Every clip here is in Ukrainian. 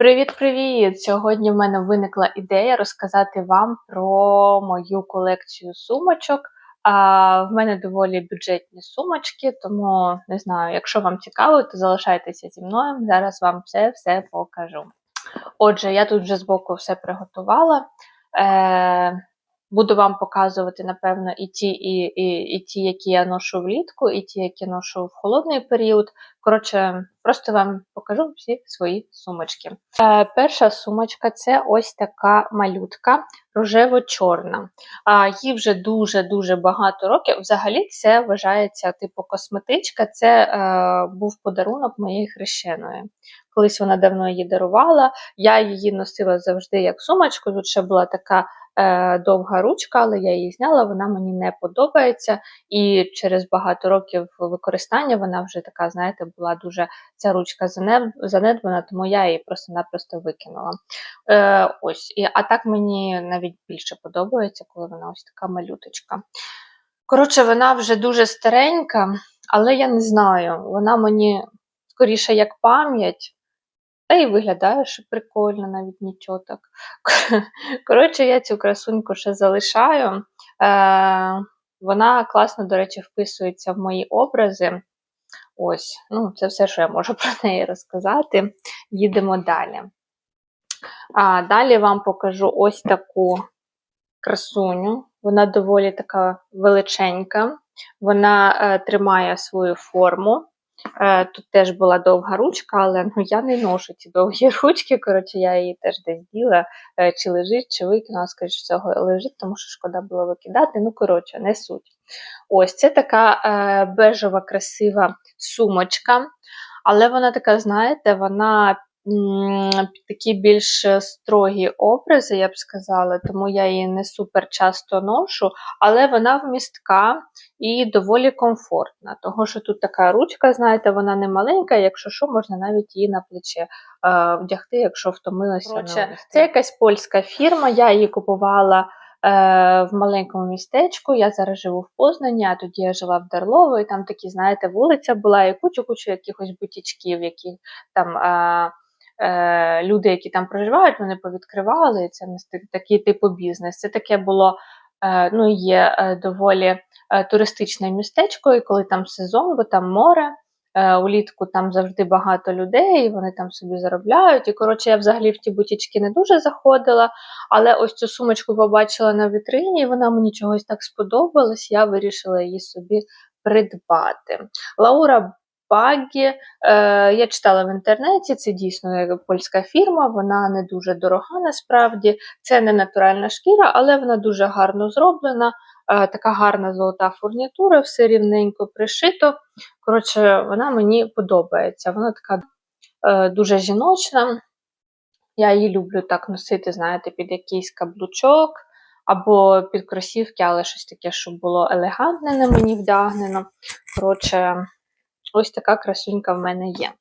Привіт-привіт! Сьогодні в мене виникла ідея розказати вам про мою колекцію сумочок. А, В мене доволі бюджетні сумочки, тому не знаю, якщо вам цікаво, то залишайтеся зі мною. Зараз вам все-все покажу. Отже, я тут вже збоку все приготувала. Е, Буду вам показувати, напевно, і ті, і, і, і ті, які я ношу влітку, і ті, які ношу в холодний період. Коротше, просто вам покажу всі свої сумочки. Е, Перша сумочка це ось така малютка рожево-чорна. А Їй вже дуже-дуже багато років. Взагалі, це вважається типу косметичка. Це е, був подарунок моєї хрещеної. Колись вона давно її дарувала. Я її носила завжди як сумочку. Тут ще була така е, довга ручка, але я її зняла, вона мені не подобається. І через багато років використання вона вже така, знаєте, була дуже ця ручка занедбана, тому я її просто-напросто викинула. Е, ось, і, А так мені навіть більше подобається, коли вона ось така малюточка. Коротше, вона вже дуже старенька, але я не знаю, вона мені скоріше як пам'ять. Та й виглядає, що прикольно, навіть нічого так. Коротше, я цю красуньку ще залишаю. Е, Вона класно, до речі, вписується в мої образи. Ось, ну, це все, що я можу про неї розказати. Їдемо далі. А Далі вам покажу ось таку красуню. Вона доволі така величенька, вона е, тримає свою форму. Е, тут теж була довга ручка, але ну, я не ношу ці довгі ручки. Коротше, я її теж десь діла, е, чи лежить, чи викинула, скажімо, всього лежить, тому що шкода було викидати. Ну, коротше, не суть. Ось це така е, бежева, красива сумочка. Але вона така, знаєте, вона такі більш строгі образи, я б сказала, тому я її не супер часто ношу, але вона вмістка і доволі комфортна. Того, що тут така ручка, знаєте, вона не маленька, якщо що, можна навіть її на плече е, вдягти, якщо втомилася. Короче, це якась польська фірма, я її купувала. Е, в маленькому містечку. Я зараз живу в Познані, а тоді я жила в Дарлово, і там такі, знаєте, вулиця була і кучу-кучу якихось бутічків, які там. Е, е, люди, які там проживають, вони повідкривали. Це такий типу бізнес. Це таке було, е, ну, є е, доволі туристичне містечко, і коли там сезон, бо там море. Улітку там завжди багато людей, вони там собі заробляють. І, коротше, я взагалі в ті бутічки не дуже заходила, але ось цю сумочку побачила на вітрині, і вона мені чогось так сподобалась, я вирішила її собі придбати. Лаура Баггі. Е, Я читала в інтернеті, це дійсно польська фірма, вона не дуже дорога насправді. Це не натуральна шкіра, але вона дуже гарно зроблена. Е, така гарна золота фурнітура, все рівненько пришито. Коротше, вона мені подобається. Вона така е, дуже жіночна. Я її люблю так носити, знаєте, під якийсь каблучок. Або під кросівки, але щось таке, щоб було елегантне на мені вдягнено. Коротше, Ось така красунька в мене є.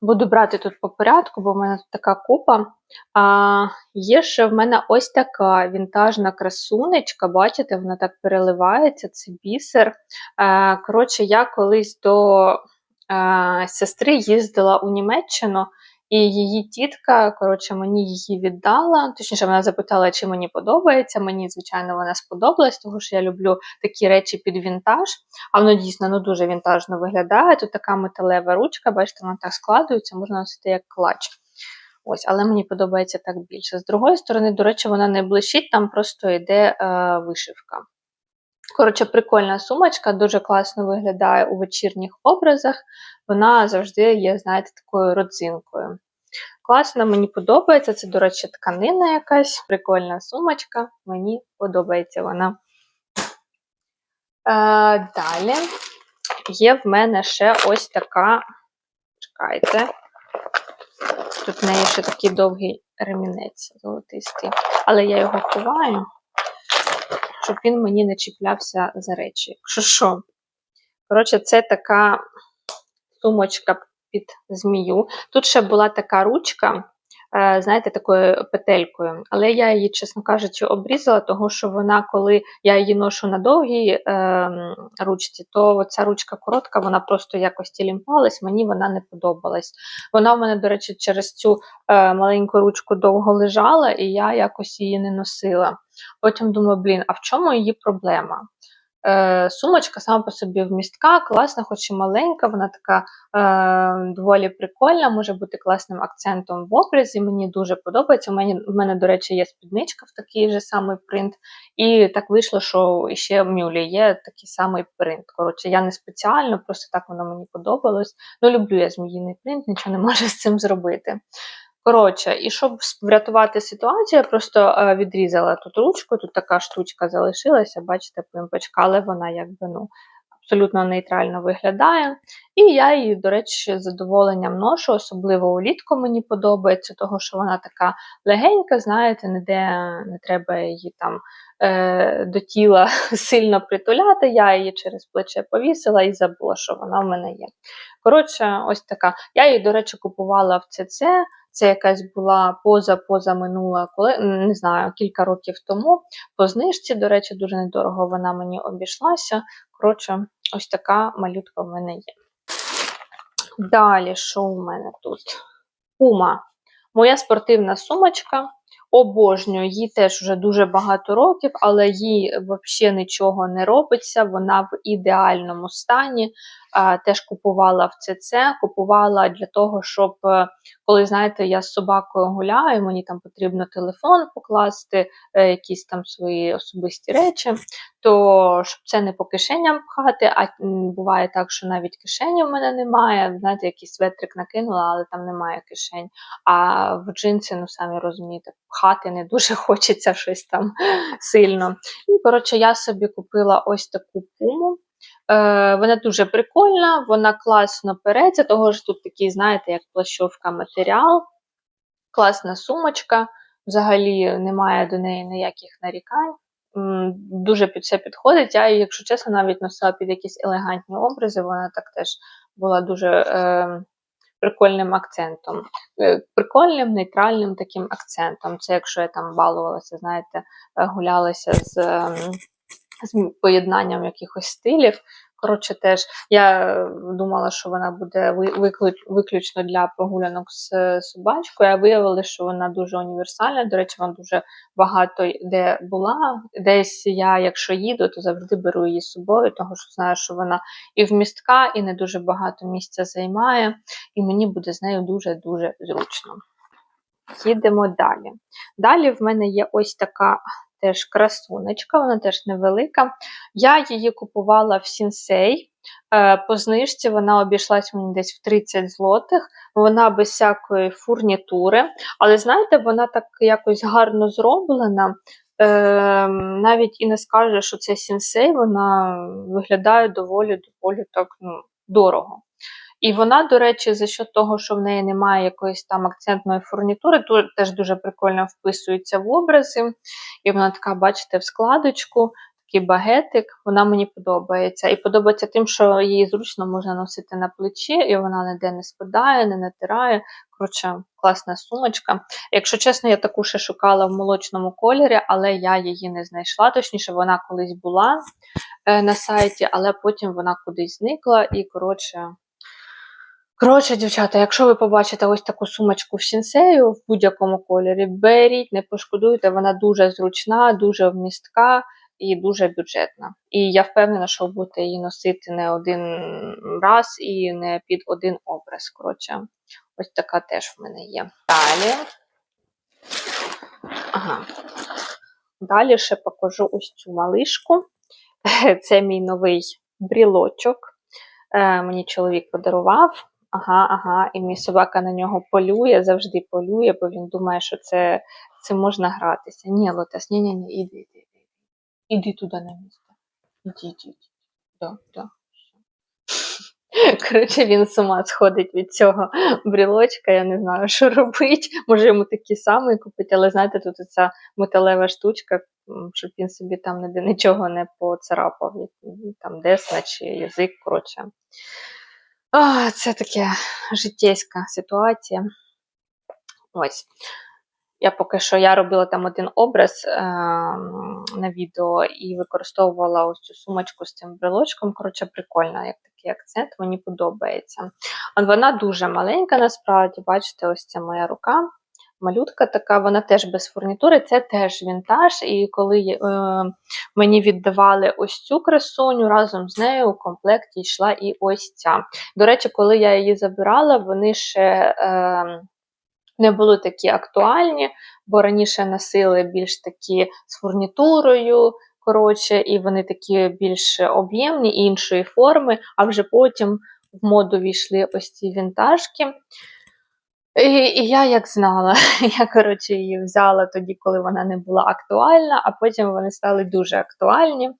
Буду брати тут по порядку, бо в мене тут така купа. А, Є ще в мене ось така вінтажна красунечка, бачите, вона так переливається, це бісер. А, Коротше, я колись до а, сестри їздила у Німеччину. І її тітка, коротше, мені її віддала. Точніше, вона запитала, чи мені подобається. Мені, звичайно, вона сподобалась, тому що я люблю такі речі під вінтаж. А воно дійсно ну, дуже вінтажно виглядає. Тут така металева ручка, бачите, вона так складується, можна носити як клач. Ось, Але мені подобається так більше. З другої сторони, до речі, вона не блищить, там просто йде е, вишивка. Коротше, прикольна сумочка, дуже класно виглядає у вечірніх образах. Вона завжди є, знаєте, такою родзинкою. Класно, мені подобається. Це, до речі, тканина якась, прикольна сумочка, мені подобається вона. Е, Далі є в мене ще ось така. Чекайте, тут в неї ще такий довгий ремінець золотистий, але я його ховаю щоб він мені не чіплявся за речі. Якщо що. Коротше, це така сумочка під змію. Тут ще була така ручка, е, знаєте, такою петелькою. Але я її, чесно кажучи, обрізала, тому що вона, коли я її ношу на довгій е, ручці, то ця ручка коротка, вона просто якось тілімпалась, мені вона не подобалась. Вона в мене, до речі, через цю е, маленьку ручку довго лежала, і я якось її не носила. Потім думаю, блін, а в чому її проблема? Е, Сумочка сама по собі вмістка, класна, хоч і маленька, вона така е, доволі прикольна, може бути класним акцентом в образі. Мені дуже подобається. У мене, в мене, до речі, є спідничка в такий же самий принт. І так вийшло, що ще в Мюлі є такий самий принт. Коротше, я не спеціально, просто так воно мені подобалось. Ну, люблю я зміїний принт, нічого не можу з цим зробити. Коротше, і щоб врятувати ситуацію, я просто е, відрізала тут ручку, тут така штучка залишилася, бачите, пимпочка, але вона якби ну, абсолютно нейтрально виглядає. І я її, до речі, з задоволенням ношу, особливо улітку мені подобається, того що вона така легенька, знаєте, ніде не треба її там е, до тіла сильно притуляти. Я її через плече повісила і забула, що вона в мене є. Коротше, ось така. Я її, до речі, купувала в ЦЦ. Це якась була поза-поза минула, коли не знаю, кілька років тому. По знижці, до речі, дуже недорого вона мені обійшлася. Коротше, ось така малютка в мене є. Далі, що у мене тут? Пума. Моя спортивна сумочка. Обожнюю, їй теж вже дуже багато років, але їй взагалі нічого не робиться. Вона в ідеальному стані теж купувала в ЦЦ, купувала для того, щоб е, коли знаєте, я з собакою гуляю, мені там потрібно телефон покласти, е, якісь там свої особисті речі, то щоб це не по кишеням пхати, а буває так, що навіть кишені в мене немає. Знаєте, якийсь светрик накинула, але там немає кишень. А в джинси, ну самі розумієте, пхати не дуже хочеться щось там сильно. І коротше, я собі купила ось таку пуму. Е, Вона дуже прикольна, вона класно переться, того ж тут такий, знаєте, як плащовка матеріал, класна сумочка, взагалі немає до неї ніяких нарікань. Дуже під це підходить. Я якщо чесно, навіть носила під якісь елегантні образи, вона так теж була дуже е, прикольним акцентом. Е, прикольним, нейтральним таким акцентом. Це якщо я там балувалася, знаєте, гулялася з. Е, з поєднанням якихось стилів. Коротше, теж я думала, що вона буде виключно для прогулянок з собачкою, а виявилося, що вона дуже універсальна. До речі, вона дуже багато де була. Десь я, якщо їду, то завжди беру її з собою, тому що знаю, що вона і вмістка, і не дуже багато місця займає, і мені буде з нею дуже-дуже зручно. Їдемо далі. Далі в мене є ось така теж красунечка, вона теж невелика. Я її купувала в Сінсей. Е, по знижці вона обійшлась мені десь в 30 злотих, вона без всякої фурнітури. Але, знаєте, вона так якось гарно зроблена. Е, Навіть і не скаже, що це сінсей, вона виглядає доволі доволі так ну, дорого. І вона, до речі, за що того, що в неї немає якоїсь там акцентної фурнітури, то теж дуже прикольно вписується в образи. І вона така, бачите, в складочку, такий багетик, вона мені подобається. І подобається тим, що її зручно можна носити на плечі, і вона ніде не спадає, не натирає. Коротше, класна сумочка. Якщо чесно, я таку ще шукала в молочному кольорі, але я її не знайшла. Точніше, вона колись була е, на сайті, але потім вона кудись зникла і, коротше. Коротше, дівчата, якщо ви побачите ось таку сумочку в сінсею в будь-якому кольорі, беріть, не пошкодуйте, вона дуже зручна, дуже вмістка і дуже бюджетна. І я впевнена, що ви будете її носити не один раз і не під один образ. Коротше, ось така теж в мене є. Далі. Ага. Далі ще покажу ось цю малишку. Це мій новий брілочок. Е, мені чоловік подарував. Ага, ага, і мій собака на нього полює, завжди полює, бо він думає, що це це можна гратися. Ні, Лотес, ні, ні, ні, іди, іди, іди. Іди туди на місце. Іди, іди, іди. Да, да. Коротше, він з ума сходить від цього брілочка, я не знаю, що робить. Може йому такий самий купити, але знаєте, тут ця металева штучка, щоб він собі там нічого не поцарапав, там десна чи язик, коротше. О, це таке життєйська ситуація. Ось. Я поки що я робила там один образ е, на відео і використовувала ось цю сумочку з цим брелочком. Коротше, прикольно, як такий акцент, мені подобається. От Вона дуже маленька, насправді, бачите, ось це моя рука. Малютка така, вона теж без фурнітури, це теж вінтаж. І коли е, мені віддавали ось цю красуню, разом з нею у комплекті йшла і ось ця. До речі, коли я її забирала, вони ще. Е, не були такі актуальні, бо раніше носили більш такі з фурнітурою, коротше, і вони такі більш об'ємні іншої форми, а вже потім в моду війшли ось ці вінтажки. І, і я як знала, я коротше її взяла тоді, коли вона не була актуальна, а потім вони стали дуже актуальні.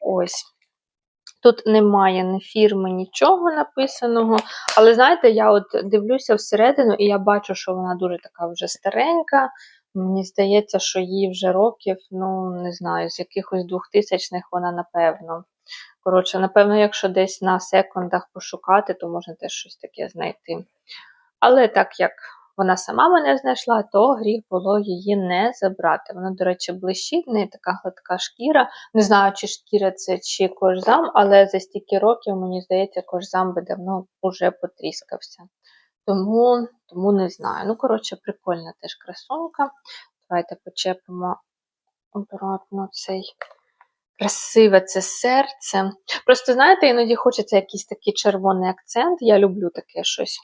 Ось. Тут немає ні фірми, нічого написаного. Але знаєте, я от дивлюся всередину, і я бачу, що вона дуже така вже старенька. Мені здається, що їй вже років, ну, не знаю, з якихось двохтисячних вона напевно. Коротше, напевно, якщо десь на секундах пошукати, то можна теж щось таке знайти. Але так як вона сама мене знайшла, то гріх було її не забрати. Вона, до речі, блищить, в така гладка шкіра. Не знаю, чи шкіра це чи кожзам, але за стільки років, мені здається, кожзам би давно вже потріскався. Тому тому не знаю. Ну, коротше, прикольна теж красунка. Давайте почепимо обратно цей красиве це серце. Просто, знаєте, іноді хочеться якийсь такий червоний акцент. Я люблю таке щось.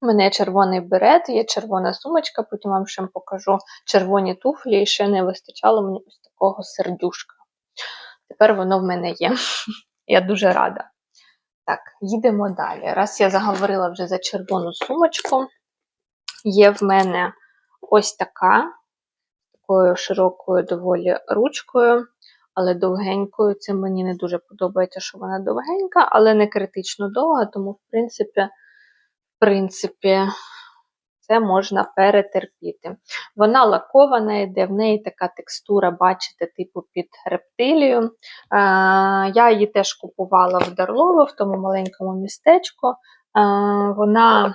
У мене червоний берет, є червона сумочка, потім вам ще покажу червоні туфлі, і ще не вистачало мені ось такого сердюшка. Тепер воно в мене є. Я дуже рада. Так, їдемо далі. Раз я заговорила вже за червону сумочку, є в мене ось така, такою широкою доволі ручкою, але довгенькою. Це мені не дуже подобається, що вона довгенька, але не критично довга, тому, в принципі принципі, це можна перетерпіти. Вона лакована йде, в неї така текстура, бачите, типу під рептилію. Е, я її теж купувала в Дарлово, в тому маленькому містечку. Е, вона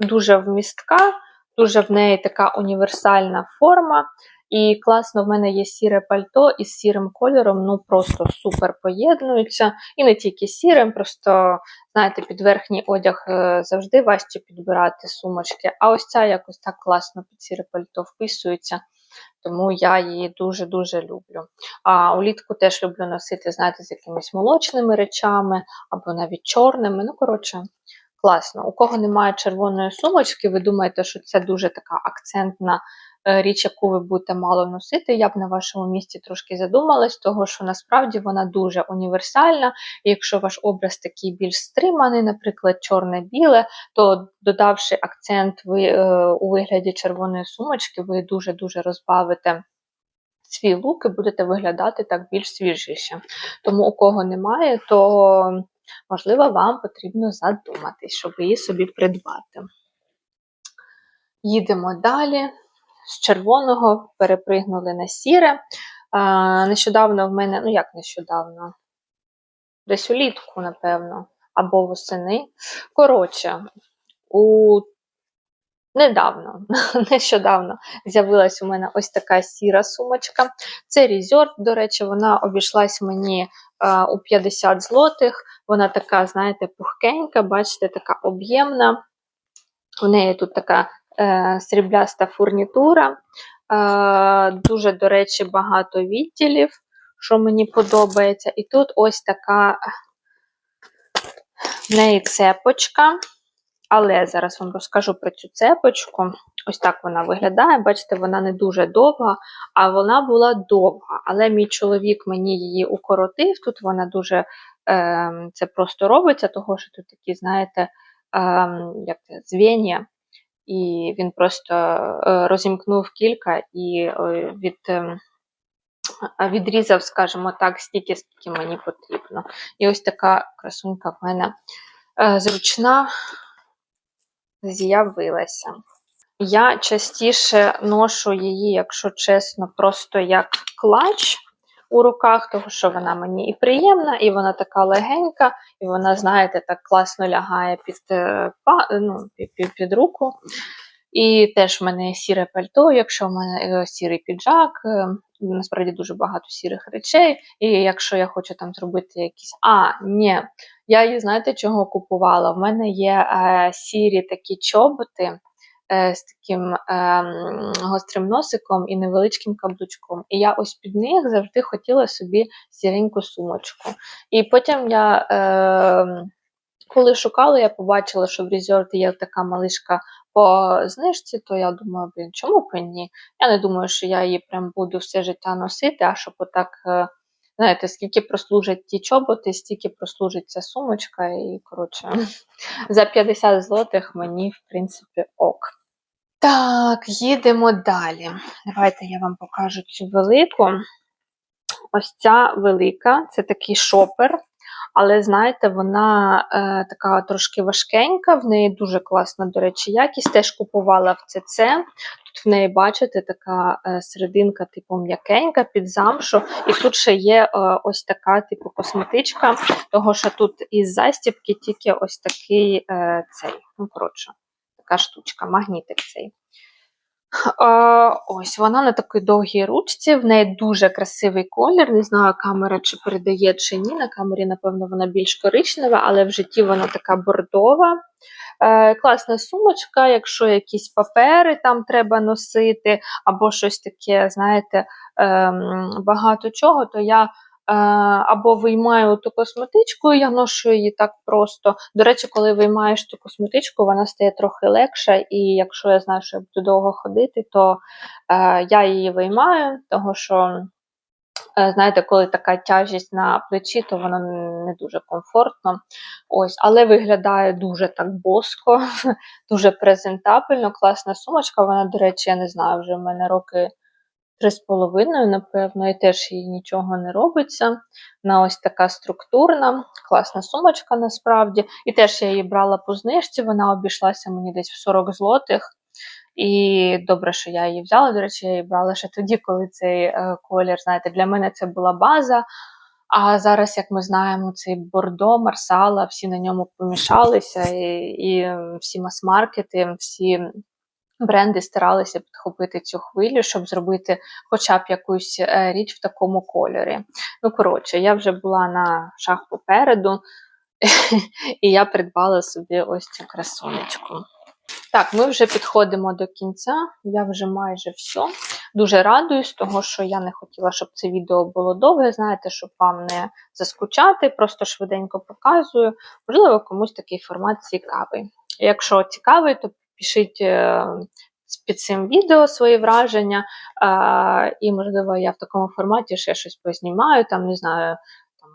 дуже вмістка, дуже в неї така універсальна форма. І класно, в мене є сіре пальто із сірим кольором, ну просто супер поєднуються. І не тільки сірим, просто, знаєте, під верхній одяг е, завжди важче підбирати сумочки. А ось ця якось так класно під сіре пальто вписується. Тому я її дуже-дуже люблю. А улітку теж люблю носити, знаєте, з якимись молочними речами або навіть чорними. Ну, коротше, класно. У кого немає червоної сумочки, ви думаєте, що це дуже така акцентна річ, яку ви будете мало носити, я б на вашому місці трошки задумалась, того що насправді вона дуже універсальна. Якщо ваш образ такий більш стриманий, наприклад, чорне-біле, то додавши акцент ви, е, у вигляді червоної сумочки, ви дуже-дуже розбавите. Свій лук і будете виглядати так більш свіжіше. Тому, у кого немає, то, можливо, вам потрібно задуматись, щоб її собі придбати. Їдемо далі з червоного перепригнули на сіре. Нещодавно в мене, ну як нещодавно, десь улітку, напевно, або восени. Коротше, у недавно, нещодавно з'явилась у мене ось така сіра сумочка. Це Resort, до речі, вона обійшлась мені у 50 злотих. Вона така, знаєте, пухкенька, бачите, така об'ємна. У неї тут така срібляста фурнітура. Е, дуже, до речі, багато відділів, що мені подобається. І тут ось така в неї цепочка. Але зараз вам розкажу про цю цепочку. Ось так вона виглядає. Бачите, вона не дуже довга, а вона була довга. Але мій чоловік мені її укоротив. Тут вона дуже е, це просто робиться, того що тут такі, знаєте, е, як звіння і він просто е, розімкнув кілька і е, від, ем, відрізав, скажімо так, стільки, скільки мені потрібно. І ось така красунька в мене е, зручна з'явилася. Я частіше ношу її, якщо чесно, просто як клач у руках, тому що вона мені і приємна, і вона така легенька, і вона, знаєте, так класно лягає під е, ну, під, під руку. І теж в мене сіре пальто, якщо в мене е, сірий піджак, е, насправді дуже багато сірих речей. І якщо я хочу там зробити якісь. А, ні, я її, знаєте, чого купувала? В мене є е, сірі такі чоботи з таким е, гострим носиком і невеличким каблучком. І я ось під них завжди хотіла собі сіреньку сумочку. І потім я. Е, коли шукала, я побачила, що в Resort є така малишка по знижці, то я думаю, блін, чому б ні? Я не думаю, що я її прям буду все життя носити, а щоб отак, е, знаєте, скільки прослужать ті чоботи, стільки прослужить ця сумочка, і коротше, за 50 злотих мені, в принципі, ок. Так, їдемо далі. Давайте я вам покажу цю велику. Ось ця велика, це такий шопер. Але знаєте, вона е, така трошки важкенька, в неї дуже класна, до речі, якість. Теж купувала в ЦЦ. Тут в неї, бачите, така е, серединка, типу, м'якенька під замшу. І тут ще є е, ось така, типу, косметичка, того що тут із застібки тільки ось такий е, цей. Ну, коротше, така штучка, магнітик цей. Е, ось вона на такій довгій ручці, в неї дуже красивий колір. Не знаю, камера чи передає чи ні. На камері, напевно, вона більш коричнева, але в житті вона така бордова. Е, Класна сумочка, якщо якісь папери там треба носити, або щось таке, знаєте, ем, багато чого, то я. Е, Або виймаю ту косметичку, я ношу її так просто. До речі, коли виймаєш ту косметичку, вона стає трохи легша, і якщо я знаю, що я буду довго ходити, то е, я її виймаю, тому що, е, знаєте, коли така тяжість на плечі, то воно не дуже комфортно. Ось, але виглядає дуже так боско, дуже презентабельно, класна сумочка. Вона, до речі, я не знаю, вже в мене роки. Три з половиною, напевно, і теж їй нічого не робиться. Вона ось така структурна, класна сумочка насправді. І теж я її брала по знижці, вона обійшлася мені десь в 40 злотих. І добре, що я її взяла. До речі, я її брала ще тоді, коли цей е, колір, знаєте, для мене це була база. А зараз, як ми знаємо, цей бордо, марсала, всі на ньому помішалися, і, і всі мас-маркети, всі бренди старалися підхопити цю хвилю, щоб зробити хоча б якусь е, річ в такому кольорі. Ну, коротше, я вже була на шаг попереду, і я придбала собі ось цю красунечку. Так, ми вже підходимо до кінця, я вже майже все. Дуже радуюсь, того, що я не хотіла, щоб це відео було довге, знаєте, щоб вам не заскучати, просто швиденько показую. Можливо, комусь такий формат цікавий. Якщо цікавий, то пишіть е, під цим відео свої враження, і, можливо, я в такому форматі ще щось познімаю, там, не знаю,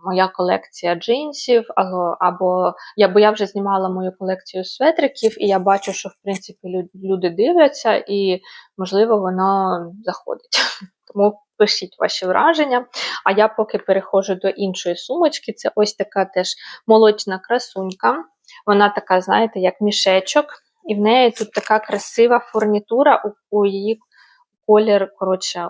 моя колекція джинсів, або, або я, бо я вже знімала мою колекцію светриків, і я бачу, що в принципі люди дивляться, і, можливо, воно заходить. Тому пишіть ваші враження. А я поки переходжу до іншої сумочки. Це ось така теж молочна красунька. Вона така, знаєте, як мішечок. І в неї тут така красива фурнітура у, її колір, коротше,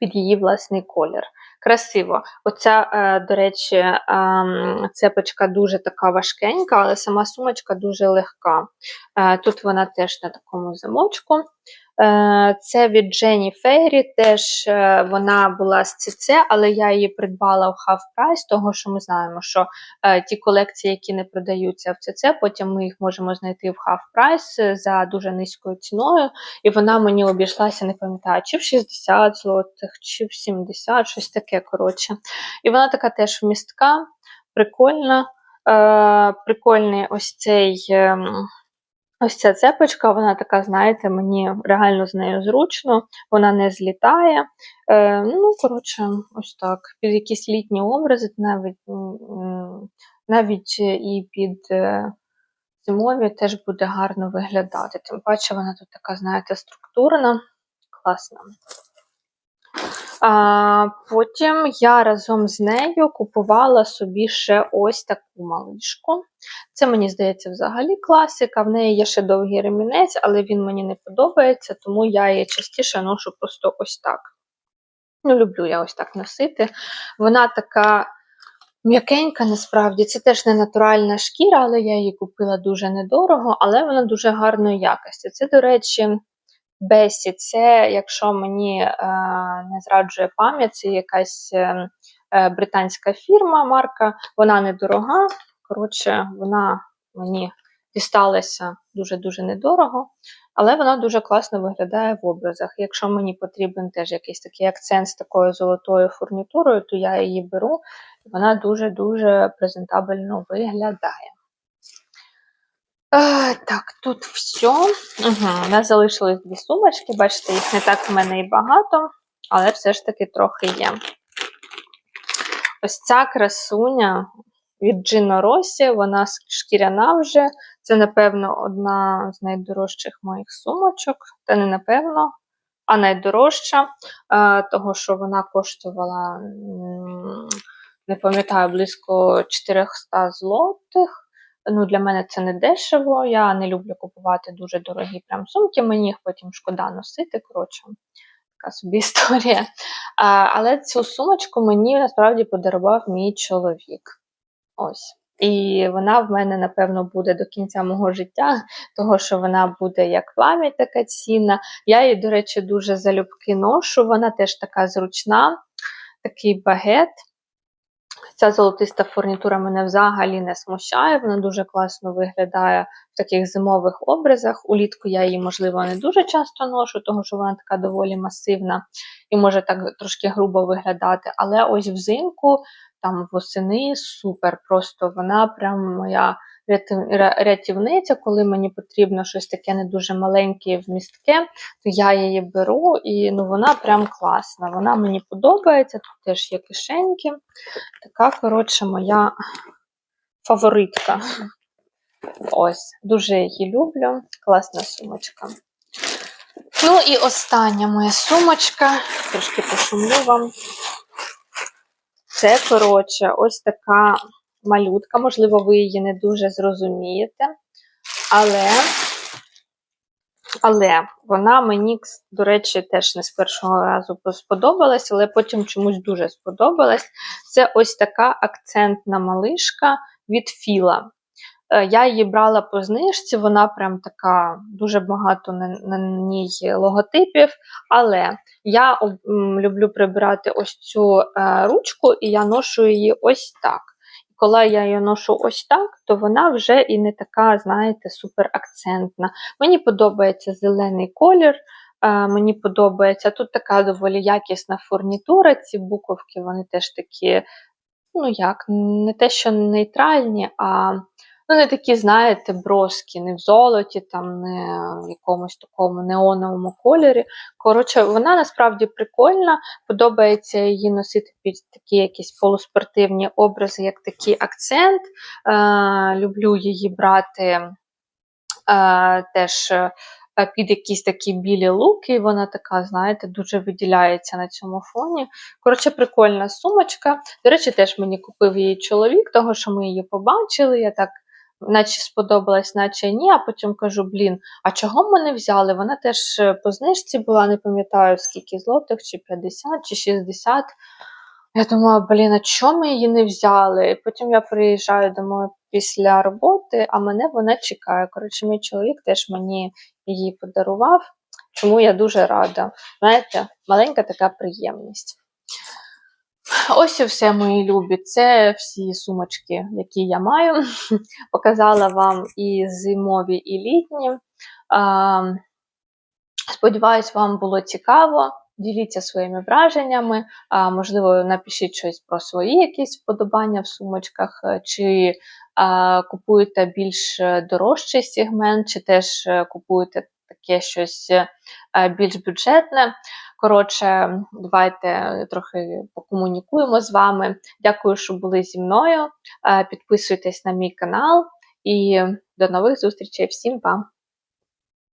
під її власний колір. Красиво. Оця, е, до речі, ем, цепочка дуже така важкенька, але сама сумочка дуже легка. Е, Тут вона теж на такому замочку. Е, Це від Jenny Fairy, теж вона була з CC, але я її придбала в half price, того що ми знаємо, що ті колекції, які не продаються в CC, потім ми їх можемо знайти в half price за дуже низькою ціною. І вона мені обійшлася, не пам'ятаю, чи в 60 злотих, чи в 70, щось таке, коротше. І вона така теж вмістка, прикольна. Е, Прикольний ось цей. ем, Ось ця цепочка, вона така, знаєте, мені реально з нею зручно, вона не злітає. Е, ну, коротше, ось так. Під якісь літні образи, навіть, навіть і під е, зимові теж буде гарно виглядати. Тим паче вона тут така, знаєте, структурна, класна. А, потім я разом з нею купувала собі ще ось таку малишку. Це, мені здається, взагалі класика. В неї є ще довгий ремінець, але він мені не подобається, тому я її частіше ношу просто ось так. Ну, люблю я ось так носити. Вона така М'якенька насправді це теж не натуральна шкіра, але я її купила дуже недорого, але вона дуже гарної якості. Це, до речі, Бесі, це, якщо мені е, не зраджує пам'ять, це якась е, е, британська фірма, марка, вона недорога. Коротше, вона мені дісталася дуже-дуже недорого, але вона дуже класно виглядає в образах. Якщо мені потрібен теж якийсь такий акцент з такою золотою фурнітурою, то я її беру, вона дуже-дуже презентабельно виглядає. Так, тут все. Угу, У нас залишились дві сумочки, бачите, їх не так в мене і багато, але все ж таки трохи є. Ось ця красуня від Gino Rossi, вона шкіряна вже. Це, напевно, одна з найдорожчих моїх сумочок. Та не напевно, а найдорожча, того, що вона коштувала, не пам'ятаю, близько 400 злотих. Ну, Для мене це не дешево. Я не люблю купувати дуже дорогі прям сумки, мені їх потім шкода носити. Коротше, така собі історія. А, Але цю сумочку мені насправді подарував мій чоловік. Ось. І вона в мене, напевно, буде до кінця мого життя, того що вона буде як пам'ять така цінна. Я її, до речі, дуже залюбки ношу. Вона теж така зручна, такий багет. Ця золотиста фурнітура мене взагалі не смущає, вона дуже класно виглядає в таких зимових образах. Улітку я її, можливо, не дуже часто ношу, тому що вона така доволі масивна і може так трошки грубо виглядати. Але ось взимку, там восени супер. Просто вона прям моя рятівниця, коли мені потрібно щось таке не дуже маленьке вмістке, то я її беру і ну, вона прям класна. Вона мені подобається, тут теж є кишеньки. Така, коротше, моя фаворитка. Ось, дуже її люблю. Класна сумочка. Ну і остання моя сумочка, трошки пошумлю вам. Це, коротше, ось така малютка, можливо, ви її не дуже зрозумієте. Але але вона мені, до речі, теж не з першого разу сподобалась, але потім чомусь дуже сподобалась. Це ось така акцентна малишка від Філа. Е, я її брала по знижці, вона прям така дуже багато на, на ній логотипів. Але я люблю прибирати ось цю е, ручку, і я ношу її ось так коли я її ношу ось так, то вона вже і не така, знаєте, супер акцентна. Мені подобається зелений колір. Е, мені подобається. Тут така доволі якісна фурнітура. Ці буковки, вони теж такі, ну як, не те, що нейтральні, а Ну, не такі, знаєте, броски, не в золоті, там, не в якомусь такому неоновому кольорі. Коротше, вона насправді прикольна, подобається її носити під такі якісь полуспортивні образи, як такий акцент. Е, Люблю її брати е, теж. Е, під якісь такі білі луки, вона така, знаєте, дуже виділяється на цьому фоні. Коротше, прикольна сумочка. До речі, теж мені купив її чоловік, того що ми її побачили. Я так наче сподобалась, наче ні. А потім кажу: блін, а чого ми не взяли? Вона теж е, по знижці була, не пам'ятаю, скільки злотих, чи 50, чи 60. Я думала, блін, а чому ми її не взяли? Потім я приїжджаю домой після роботи, а мене вона чекає. Коротше, мій чоловік теж мені її подарував, чому я дуже рада. Знаєте, маленька така приємність. Ось і все, мої любі. Це всі сумочки, які я маю. Показала вам і зимові, і літні. Сподіваюсь, вам було цікаво. Діліться своїми враженнями, можливо, напишіть щось про свої якісь вподобання в сумочках, е, чи купуєте більш дорожчий сегмент, чи теж е, купуєте таке щось е, більш бюджетне. Коротше, давайте трохи покомунікуємо з вами. Дякую, що були зі мною. Підписуйтесь на мій канал і до нових зустрічей. Всім па!